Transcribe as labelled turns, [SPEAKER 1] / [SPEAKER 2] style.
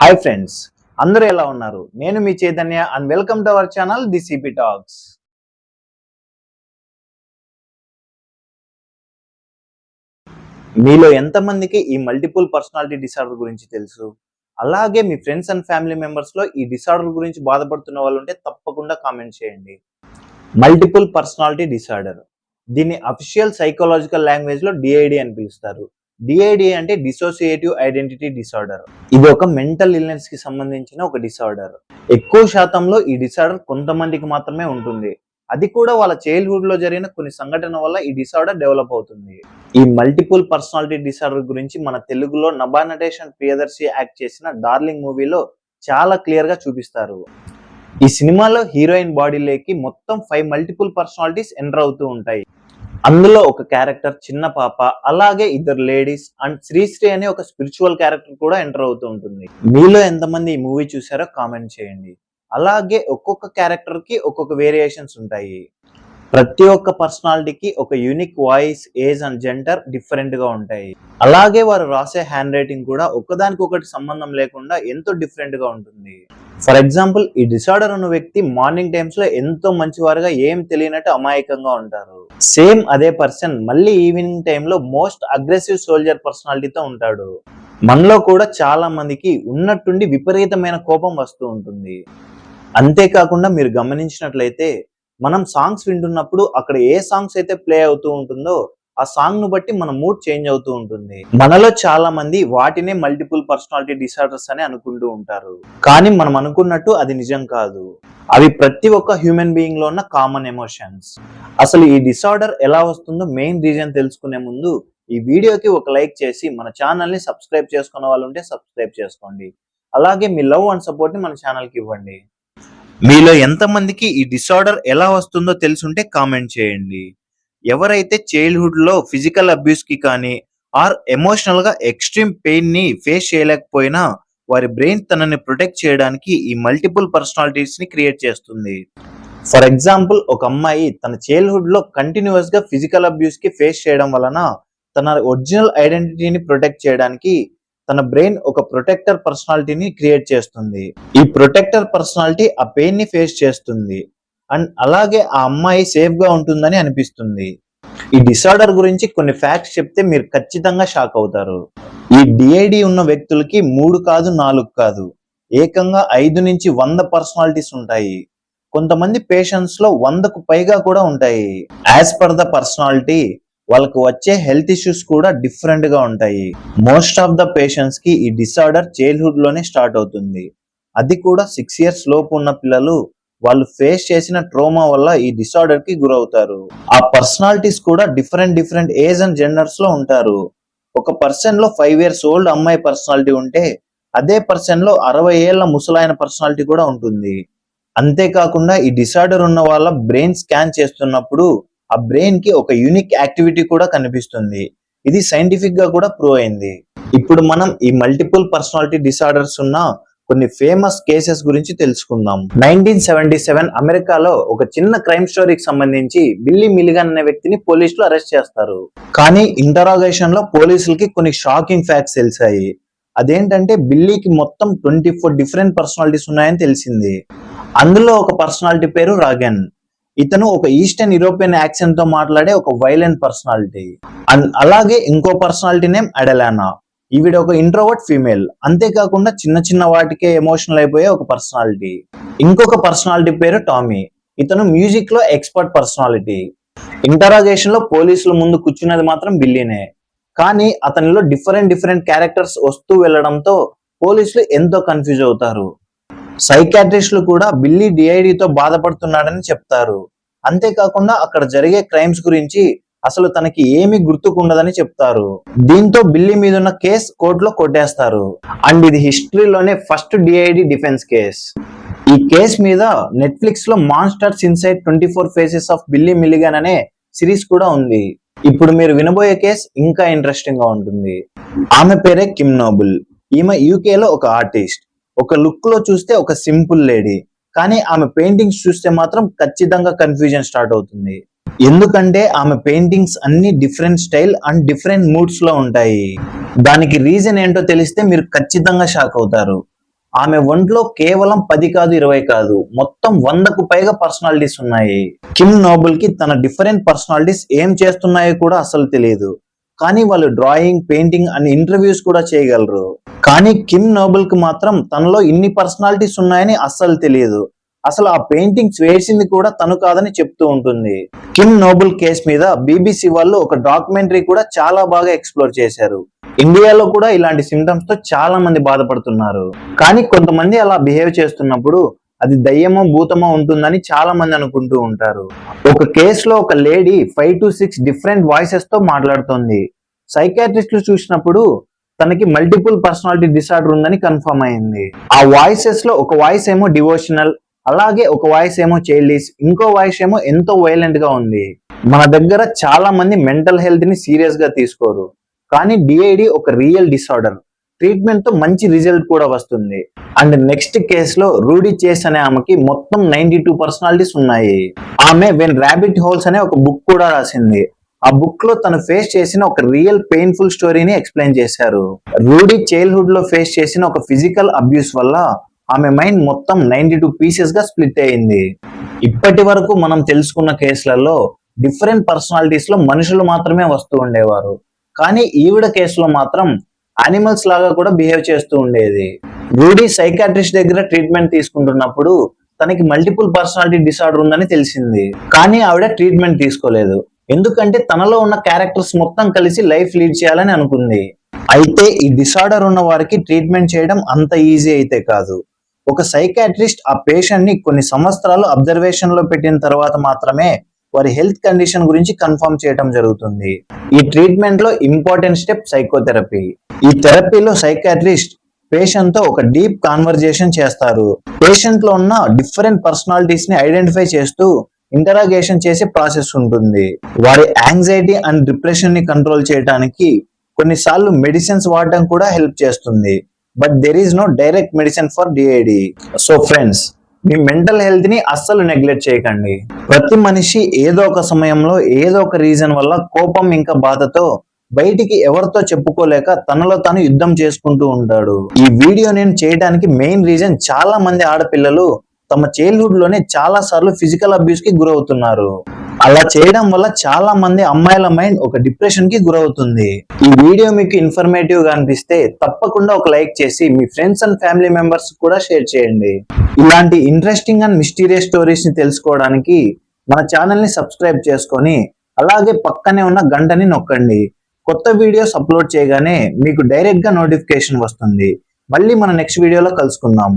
[SPEAKER 1] Hi friends అందరూ ఎలా ఉన్నారు? నేను మీ Chaitanya and welcome to our channel the CP talks మీలో ఎంతమందికి ఈ మల్టిపుల్ పర్సనాలిటీ డిసార్డర్ గురించి తెలుసు? అలాగే మీ ఫ్రెండ్స్ అండ్ ఫ్యామిలీ మెంబర్స్లో ఈ డిసార్డర్ గురించి బాధపడుతున్న వాళ్ళు ఉంటే తప్పకుండా కామెంట్ చేయండి. మల్టిపుల్ పర్సనాలిటీ డిసార్డర్ దీన్ని అఫీషియల్ సైకలాజికల్ లాంగ్వేజ్లో డిఐడి అని పిలుస్తారు. డిఐడి అంటే డిసోసియేటివ్ ఐడెంటిటీ డిసార్డర్ ఇది ఒక మెంటల్ ఇల్నెస్కి సంబంధించిన ఒక డిసార్డర్ ఎక్కువ శాతంలో ఈ డిసార్డర్ కొంతమందికి మాత్రమే ఉంటుంది. అది కూడా వాళ్ళ చైల్డ్హుడ్లో జరిగిన కొన్ని సంఘటన వల్ల ఈ డిసార్డర్ డెవలప్ అవుతుంది. ఈ మల్టిపుల్ పర్సనాలిటీ డిసార్డర్ గురించి మన తెలుగులో నబానటేషన్ ప్రియదర్శి యాక్ట్ చేసిన డార్లింగ్ మూవీలో చాలా క్లియర్గా చూపిస్తారు. ఈ సినిమాలో హీరోయిన్ బాడీలోకి మొత్తం ఫైవ్ మల్టిపుల్ పర్సనాలిటీస్ ఎంటర్ అవుతూ ఉంటాయి. అందులో ఒక క్యారెక్టర్ చిన్న పాప అలాగే ఇద్దరు లేడీస్ అండ్ శ్రీశ్రీ అనే ఒక స్పిరిచువల్ క్యారెక్టర్ కూడా ఎంటర్ అవుతూ ఉంటుంది. మీలో ఎంతమంది ఈ మూవీ చూసారో కామెంట్ చేయండి. అలాగే ఒక్కొక్క క్యారెక్టర్కి ఒక్కొక్క వేరియేషన్స్ ఉంటాయి. ప్రతి ఒక్క పర్సనాలిటీకి ఒక unique voice age and gender డిఫరెంట్గా ఉంటాయి. అలాగే వారు రాసే హ్యాండ్ రైటింగ్ కూడా ఒకదానికి ఒకటి సంబంధం లేకుండా ఎంతో డిఫరెంట్గా ఉంటుంది. ఫర్ ఎగ్జాంపుల్ ఈ డిసార్డర్ ఉన్న వ్యక్తి మార్నింగ్ టైమ్స్లో ఎంతో మంచివారుగా ఏం తెలియనట్టు అమాయకంగా ఉంటారు. సేమ్ అదే పర్సన్ మళ్ళీ ఈవినింగ్ టైంలో మోస్ట్ అగ్రెసివ్ సోల్జర్ పర్సనాలిటీతో ఉంటాడు. మనలో కూడా చాలా మందికి ఉన్నట్టుండి విపరీతమైన కోపం వస్తూ ఉంటుంది. అంతేకాకుండా మీరు గమనించినట్లయితే మనం సాంగ్స్ వింటున్నప్పుడు అక్కడ ఏ సాంగ్స్ అయితే ప్లే అవుతూ ఉంటుందో ఆ సాంగ్ను బట్టి మన మూడ్ చేంజ్ అవుతూ ఉంటుంది. మనలో చాలా మంది వాటినే మల్టిపుల్ పర్సనాలిటీ డిసార్డర్స్ అని అనుకుంటూ ఉంటారు. కానీ మనం అనుకున్నట్టు అది నిజం కాదు. అవి ప్రతి ఒక్క హ్యూమన్ బీయింగ్లో ఉన్న కామన్ ఎమోషన్స్ అసలు ఈ డిసార్డర్ ఎలా వస్తుందో మెయిన్ రీజన్ తెలుసుకునే ముందు ఈ వీడియోకి ఒక లైక్ చేసి మన ఛానల్ని సబ్స్క్రైబ్ చేసుకున్న వాళ్ళు ఉంటే సబ్స్క్రైబ్ చేసుకోండి. అలాగే మీ లవ్ అండ్ సపోర్ట్ని మన ఛానల్కి ఇవ్వండి. మీలో ఎంతమందికి ఈ డిసార్డర్ ఎలా వస్తుందో తెలుసుంటే కామెంట్ చేయండి. ఎవరైతే చైల్డ్హుడ్లో ఫిజికల్ అబ్యూస్కి కానీ ఆర్ ఎమోషనల్గా ఎక్స్ట్రీమ్ పెయిన్ని ఫేస్ చేయలేకపోయినా వారి బ్రెయిన్ తనని ప్రొటెక్ట్ చేయడానికి ఈ మల్టిపుల్ పర్సనాలిటీస్ని క్రియేట్ చేస్తుంది. ఫర్ ఎగ్జాంపుల్ ఒక అమ్మాయి తన చైల్డ్హుడ్లో గా ఫిజికల్ అబ్యూస్కి ఫేస్ చేయడం వలన తన ఒరిజినల్ ఐడెంటిటీని ప్రొటెక్ట్ చేయడానికి తన బ్రెయిన్ ఒక ప్రొటెక్టర్ పర్సనాలిటీని క్రియేట్ చేస్తుంది. ఈ ప్రొటెక్టర్ పర్సనాలిటీ ఆ పెయిన్ని ఫేస్ చేస్తుంది. అండ్ అలాగే ఆ అమ్మాయి సేఫ్గా ఉంటుందని అనిపిస్తుంది. ఈ డిసార్డర్ గురించి కొన్ని ఫ్యాక్ట్స్ చెప్తే మీరు ఖచ్చితంగా షాక్ అవుతారు. ఈ డిఐడి ఉన్న వ్యక్తులకి మూడు కాదు నాలుగు కాదు. ఏకంగా ఐదు నుంచి వంద పర్సనాలిటీస్ ఉంటాయి. కొంతమంది పేషెంట్స్లో వందకు పైగా కూడా ఉంటాయి. యాజ్ పర్ ద పర్సనాలిటీ వాళ్ళకు వచ్చే హెల్త్ ఇష్యూస్ కూడా డిఫరెంట్గా ఉంటాయి. మోస్ట్ ఆఫ్ ద పేషెంట్స్కి ఈ డిసార్డర్ చైల్డ్హుడ్లోనే స్టార్ట్ అవుతుంది. అది కూడా సిక్స్ ఇయర్స్ లోపు ఉన్న పిల్లలు వాళ్ళు ఫేస్ చేసిన ట్రోమా వల్ల ఈ డిసార్డర్కి గురవుతారు. ఆ పర్సనాలిటీస్ కూడా డిఫరెంట్ డిఫరెంట్ ఏజ్ అండ్ జెండర్స్లో ఉంటారు. ఒక పర్సన్లో ఫైవ్ ఇయర్స్ ఓల్డ్ అమ్మాయి పర్సనాలిటీ ఉంటే అదే పర్సన్లో అరవై ఏళ్ళ ముసలాయన పర్సనాలిటీ కూడా ఉంటుంది. అంతేకాకుండా ఈ డిసార్డర్ ఉన్న వాళ్ళ బ్రెయిన్ స్కాన్ చేస్తున్నప్పుడు ఆ బ్రెయిన్కి ఒక యూనిక్ యాక్టివిటీ కూడా కనిపిస్తుంది. ఇది సైంటిఫిక్గా కూడా ప్రూవ్ అయింది. ఇప్పుడు మనం ఈ మల్టిపుల్ పర్సనాలిటీ డిసార్డర్స్ ఉన్న కొన్ని ఫేమస్ కేసెస్ గురించి తెలుసుకుందాం. నైన్టీన్ సెవెంటీ సెవెన్ అమెరికాలో ఒక చిన్న క్రైమ్ స్టోరీకి సంబంధించి బిల్లీ మిలిగన్ అనే వ్యక్తిని పోలీసులు అరెస్ట్ చేస్తారు. కానీ ఇంటరాగేషన్లో పోలీసులకి కొన్ని షాకింగ్ ఫ్యాక్ట్స్ తెలిసాయి. అదేంటంటే బిల్లీకి మొత్తం ట్వంటీ ఫోర్ డిఫరెంట్ పర్సనాలిటీస్ ఉన్నాయని తెలిసింది. అందులో ఒక పర్సనాలిటీ పేరు రాగన్. ఇతను ఒక ఈస్టర్న్ యూరోపియన్ యాక్సెంట్తో మాట్లాడే ఒక వైలెంట్ పర్సనాలిటీ అండ్ అలాగే ఇంకో పర్సనాలిటీ నేమ్ అడెలానా. ఈవిడ ఒక ఇంట్రోవర్ట్ ఫీమేల్ అంతేకాకుండా చిన్న చిన్న వాటికే ఎమోషనల్ అయిపోయే ఒక పర్సనాలిటీ ఇంకొక పర్సనాలిటీ పేరు టామీ. ఇతను మ్యూజిక్లో ఎక్స్పర్ట్ పర్సనాలిటీ ఇంటరాగేషన్లో పోలీసుల ముందు కూర్చున్నది మాత్రం బిల్లీనే. కానీ అతనిలో డిఫరెంట్ డిఫరెంట్ క్యారెక్టర్స్ వస్తూ వెళ్ళడంతో పోలీసులు ఎంతో కన్ఫ్యూజ్ అవుతారు. సైకాట్రిస్టులు కూడా బిల్లీ డిఐడితో బాధపడుతున్నాడని చెప్తారు. అంతేకాకుండా అక్కడ జరిగే క్రైమ్స్ గురించి అసలు తనకి ఏమి గుర్తుకుండదని చెప్తారు. దీంతో బిల్లీ మీద ఉన్న కేస్ కోర్టులో కొట్టేస్తారు. అండ్ ఇది హిస్టరీలోనే ఫస్ట్ డిఐడి డిఫెన్స్ కేస్. ఈ కేస్ మీద నెట్ఫ్లిక్స్లో monsters inside twenty four faces of Billy Milligan అనే సిరీస్ కూడా ఉంది. ఇప్పుడు మీరు వినబోయే కేస్ ఇంకా ఇంట్రెస్టింగ్గా ఉంటుంది. ఆమె పేరే కిమ్ నోబుల్. ఈమె యూకే లో ఒక ఆర్టిస్ట్. ఒక లుక్లో చూస్తే ఒక సింపుల్ లేడీ. కానీ ఆమె పెయింటింగ్స్ చూస్తే మాత్రం ఖచ్చితంగా కన్ఫ్యూజన్ స్టార్ట్ అవుతుంది. ఎందుకంటే ఆమె పెయింటింగ్స్ అన్ని డిఫరెంట్ స్టైల్ అండ్ డిఫరెంట్ మూడ్స్లో ఉంటాయి. దానికి రీజన్ ఏంటో తెలిస్తే మీరు ఖచ్చితంగా షాక్ అవుతారు. ఆమె ఒంట్లో కేవలం పది కాదు ఇరవై కాదు మొత్తం వందకు పైగా పర్సనాలిటీస్ ఉన్నాయి. కిమ్ నోబుల్కి తన డిఫరెంట్ పర్సనాలిటీస్ ఏం చేస్తున్నాయో కూడా అసలు తెలియదు. కానీ వాళ్ళు డ్రాయింగ్ పెయింటింగ్ అని ఇంటర్వ్యూస్ కూడా చేయగలరు. కానీ కిమ్ నోబుల్కి మాత్రం తనలో ఇన్ని పర్సనాలిటీస్ ఉన్నాయని అస్సలు తెలియదు. అసలు ఆ పెయింటింగ్స్ వేసింది కూడా తను కాదని చెప్తూ ఉంటుంది. కిమ్ నోబుల్ కేస్ మీద బీబీసీ వాళ్ళు ఒక డాక్యుమెంటరీ కూడా చాలా బాగా ఎక్స్ప్లోర్ చేశారు. ఇండియాలో కూడా ఇలాంటి సిమ్టమ్స్తో చాలా మంది బాధపడుతున్నారు. కానీ కొంతమంది అలా బిహేవ్ చేస్తున్నప్పుడు అది దయ్యమో భూతమో ఉంటుందని చాలా మంది అనుకుంటూ ఉంటారు. ఒక కేసులో ఒక lady five to six different వాయిసెస్తో మాట్లాడుతోంది. సైకాట్రిస్టులు చూసినప్పుడు తనకి మల్టిపుల్ పర్సనాలిటీ డిసార్డర్ ఉందని కన్ఫర్మ్ అయింది. ఆ వాయిసెస్లో ఒక వాయిస్ ఏమో డివోషనల్ అలాగే ఒక వాయిస్ ఏమో చైల్డిష్ ఇంకో వాయిస్ ఏమో ఎంతో వైలెంట్గా ఉంది. మన దగ్గర చాలా మంది మెంటల్ హెల్త్ని సీరియస్గా తీసుకోరు. కానీ డిఐడి ఒక రియల్ డిసార్డర్ ట్రీట్మెంట్తో మంచి రిజల్ట్ కూడా వస్తుంది. అండ్ నెక్స్ట్ కేసులో రూడీ చేస్ అనే ఆమెకి మొత్తం నైన్టీ టూ పర్సనాలిటీస్ ఉన్నాయి. ఆమె వెన్ ర్యాబిట్ హోల్స్ అనే ఒక బుక్ కూడా రాసింది. ఆ బుక్లో తను ఫేస్ చేసిన ఒక రియల్ పెయిన్ఫుల్ స్టోరీని ఎక్స్ప్లెయిన్ చేశారు. రూడీ చైల్డ్హుడ్లో ఫేస్ చేసిన ఒక ఫిజికల్ అబ్యూస్ వల్ల ఆమె మైండ్ మొత్తం నైన్టీ టూ పీసెస్గా స్ప్లిట్ అయింది. ఇప్పటి వరకు మనం తెలుసుకున్న కేసులలో డిఫరెంట్ పర్సనాలిటీస్లో మనుషులు మాత్రమే వస్తూ ఉండేవారు. కానీ ఈవిడ కేసులో మాత్రం యానిమల్స్ లాగా కూడా బిహేవ్ చేస్తూ ఉండేది. రూడీ సైకాట్రిస్ట్ దగ్గర ట్రీట్మెంట్ తీసుకుంటున్నప్పుడు తనకి మల్టిపుల్ పర్సనాలిటీ డిసార్డర్ ఉందని తెలిసింది. కానీ ఆవిడ ట్రీట్మెంట్ తీసుకోలేదు. ఎందుకంటే తనలో ఉన్న క్యారెక్టర్స్ మొత్తం కలిసి లైఫ్ లీడ్ చేయాలని అనుకుంది. అయితే ఈ డిసార్డర్ ఉన్న వారికి ట్రీట్మెంట్ చేయడం అంత ఈజీ అయితే కాదు. ఒక సైకాట్రిస్ట్ ఆ పేషెంట్ని కొన్ని సంవత్సరాలు అబ్జర్వేషన్లో పెట్టిన తర్వాత మాత్రమే వారి హెల్త్ కండిషన్ గురించి కన్ఫర్మ్ చేయడం జరుగుతుంది. ఈ ట్రీట్మెంట్లో ఇంపార్టెంట్ స్టెప్ సైకోథెరపీ. ఈ థెరపీలో సైకాట్రిస్ట్ పేషెంట్తో ఒక డీప్ కాన్వర్జేషన్ చేస్తారు. పేషెంట్లో ఉన్న డిఫరెంట్ పర్సనాలిటీస్ని ఐడెంటిఫై చేస్తూ ఇంటరాగేషన్ చేసే ప్రాసెస్ ఉంటుంది. వారి యాంగ్జైటీ అండ్ డిప్రెషన్ని కంట్రోల్ చేయడానికి కొన్నిసార్లు మెడిసిన్స్ వాడడం కూడా హెల్ప్ చేస్తుంది. But there is no direct medicine for DID so friends me mental హెల్త్ని అస్సలు నెగ్లెక్ట్ చేయకండి. ప్రతి మనిషి ఏదో ఒక సమయంలో ఏదో ఒక రీజన్ వల్ల కోపం ఇంకా బాధతో బయటికి ఎవరితో చెప్పుకోలేక తనలో తాను యుద్ధం చేసుకుంటూ ఉంటాడు. ఈ వీడియో నేను చేయడానికి మెయిన్ రీజన్ చాలా మంది ఆడపిల్లలు తమ చైల్డ్హుడ్లోనే చాలా సార్లు ఫిజికల్ అబ్యూస్కి గురవుతున్నారు. అలా చేయడం వల్ల చాలా మంది అమ్మాయిల మైండ్ ఒక డిప్రెషన్కి గురవుతుంది. ఈ వీడియో మీకు ఇన్ఫర్మేటివ్గా అనిపిస్తే తప్పకుండా ఒక లైక్ చేసి మీ ఫ్రెండ్స్ అండ్ ఫ్యామిలీ మెంబర్స్ కూడా షేర్ చేయండి. ఇలాంటి ఇంట్రెస్టింగ్ అండ్ మిస్టీరియస్ స్టోరీస్ని తెలుసుకోవడానికి మన ఛానల్ని సబ్స్క్రైబ్ చేసుకొని అలాగే పక్కనే ఉన్న గంటని నొక్కండి. కొత్త వీడియోస్ అప్లోడ్ చేయగానే మీకు డైరెక్ట్గా నోటిఫికేషన్ వస్తుంది. మళ్ళీ మన నెక్స్ట్ వీడియోలో కలుసుకుందాం.